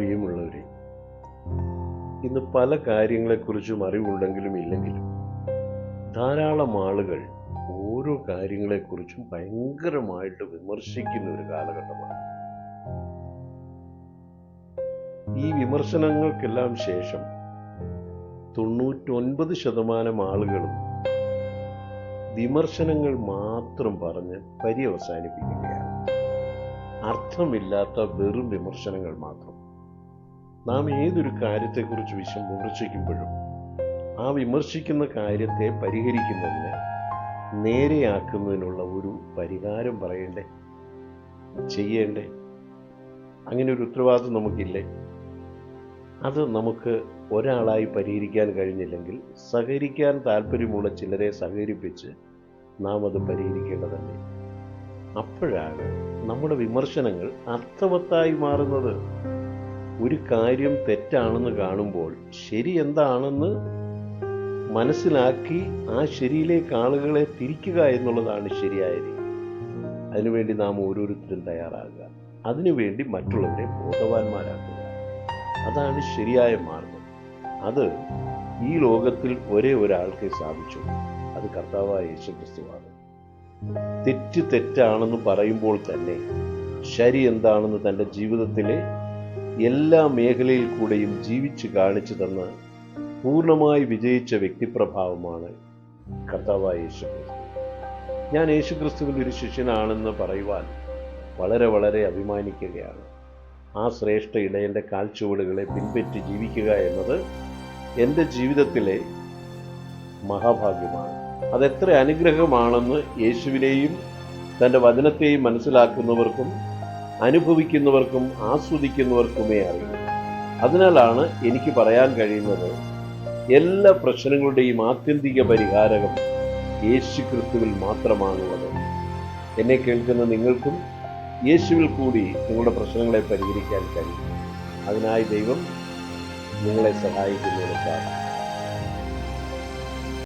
പ്രിയമുള്ളവരെ ഇന്ന് പല കാര്യങ്ങളെക്കുറിച്ചും അറിവുണ്ടെങ്കിലും ഇല്ലെങ്കിലും ധാരാളം ആളുകൾ ഓരോ കാര്യങ്ങളെക്കുറിച്ചും ഭയങ്കരമായിട്ട് വിമർശിക്കുന്ന ഒരു കാലഘട്ടമാണ്. ഈ വിമർശനങ്ങൾക്കെല്ലാം ശേഷം തൊണ്ണൂറ്റൊൻപത് ശതമാനം ആളുകളും വിമർശനങ്ങൾ മാത്രം പറഞ്ഞ് പര്യവസാനിപ്പിക്കുകയാണ്. അർത്ഥമില്ലാത്ത വെറും വിമർശനങ്ങൾ മാത്രം. നാം ഏതൊരു കാര്യത്തെക്കുറിച്ച് വിശം വിമർശിക്കുമ്പോഴും ആ വിമർശിക്കുന്ന കാര്യത്തെ പരിഹരിക്കുന്നതിന് നേരെയാക്കുന്നതിനുള്ള ഒരു പരിഹാരം പറയണ്ടേ? ചെയ്യേണ്ടേ? അങ്ങനെ ഒരു ഉത്തരവാദിത്വം നമുക്കില്ലേ? അത് നമുക്ക് ഒരാളായി പരിഹരിക്കാൻ കഴിഞ്ഞില്ലെങ്കിൽ സഹകരിക്കാൻ താല്പര്യമുള്ള ചിലരെ സഹകരിപ്പിച്ച് നാം അത് പരിഹരിക്കേണ്ടതല്ലേ? അപ്പോഴാണ് നമ്മുടെ വിമർശനങ്ങൾ അർത്ഥവത്തായി മാറുന്നത്. ഒരു കാര്യം തെറ്റാണെന്ന് കാണുമ്പോൾ ശരി എന്താണെന്ന് മനസ്സിലാക്കി ആ ശരിയിലേക്ക് ആളുകളെ തിരിക്കുക എന്നുള്ളതാണ് ശരിയായ രീതി. അതിനുവേണ്ടി നാം ഓരോരുത്തരും തയ്യാറാകുക. അതിനുവേണ്ടി മറ്റുള്ളവരെ ബോധവാന്മാരാക്കുക. അതാണ് ശരിയായ മാർഗം. അത് ഈ ലോകത്തിൽ ഒരേ ഒരാൾക്ക് സാധിച്ചു. അത് കർത്താവായ യേശുക്രിസ്തുവാണ് തെറ്റ് തെറ്റാണെന്ന് പറയുമ്പോൾ തന്നെ ശരി എന്താണെന്ന് തന്റെ ജീവിതത്തിലെ എല്ലാ മേഖലയിൽ കൂടെയും ജീവിച്ച് കാണിച്ചു തന്ന പൂർണമായി വിജയിച്ച വ്യക്തിപ്രഭാവമാണ് കർത്താവായ യേശുക്രിസ്തു. ഞാൻ യേശുക്രിസ്തുവിന്റെ ഒരു ശിഷ്യനാണെന്ന് പറയുവാൻ വളരെ വളരെ അഭിമാനിക്കുകയാണ്. ആ ശ്രേഷ്ഠ ഇടയന്റെ കാൽച്ചുവടുകളെ പിൻപറ്റി ജീവിക്കുക എന്നത് എന്റെ ജീവിതത്തിലെ മഹാഭാഗ്യമാണ്. അതെത്ര അനുഗ്രഹമാണെന്ന് യേശുവിനെയും തന്റെ വചനത്തെയും മനസ്സിലാക്കുന്നവർക്കും അനുഭവിക്കുന്നവർക്കും ആസ്വദിക്കുന്നവർക്കുമേ അറിയൂ. അതിനാലാണ് എനിക്ക് പറയാൻ കഴിയുന്നത് എല്ലാ പ്രശ്നങ്ങളുടെയും ആത്യന്തിക പരിഹാരകം യേശു ക്രിസ്തുവിൽ മാത്രമാണുള്ളത്. എന്നെ കേൾക്കുന്ന നിങ്ങൾക്കും യേശുവിൽ കൂടി നിങ്ങളുടെ പ്രശ്നങ്ങളെ പരിഹരിക്കാൻ കഴിയും. അതിനായി ദൈവം നിങ്ങളെ സഹായിക്കുന്നതിന്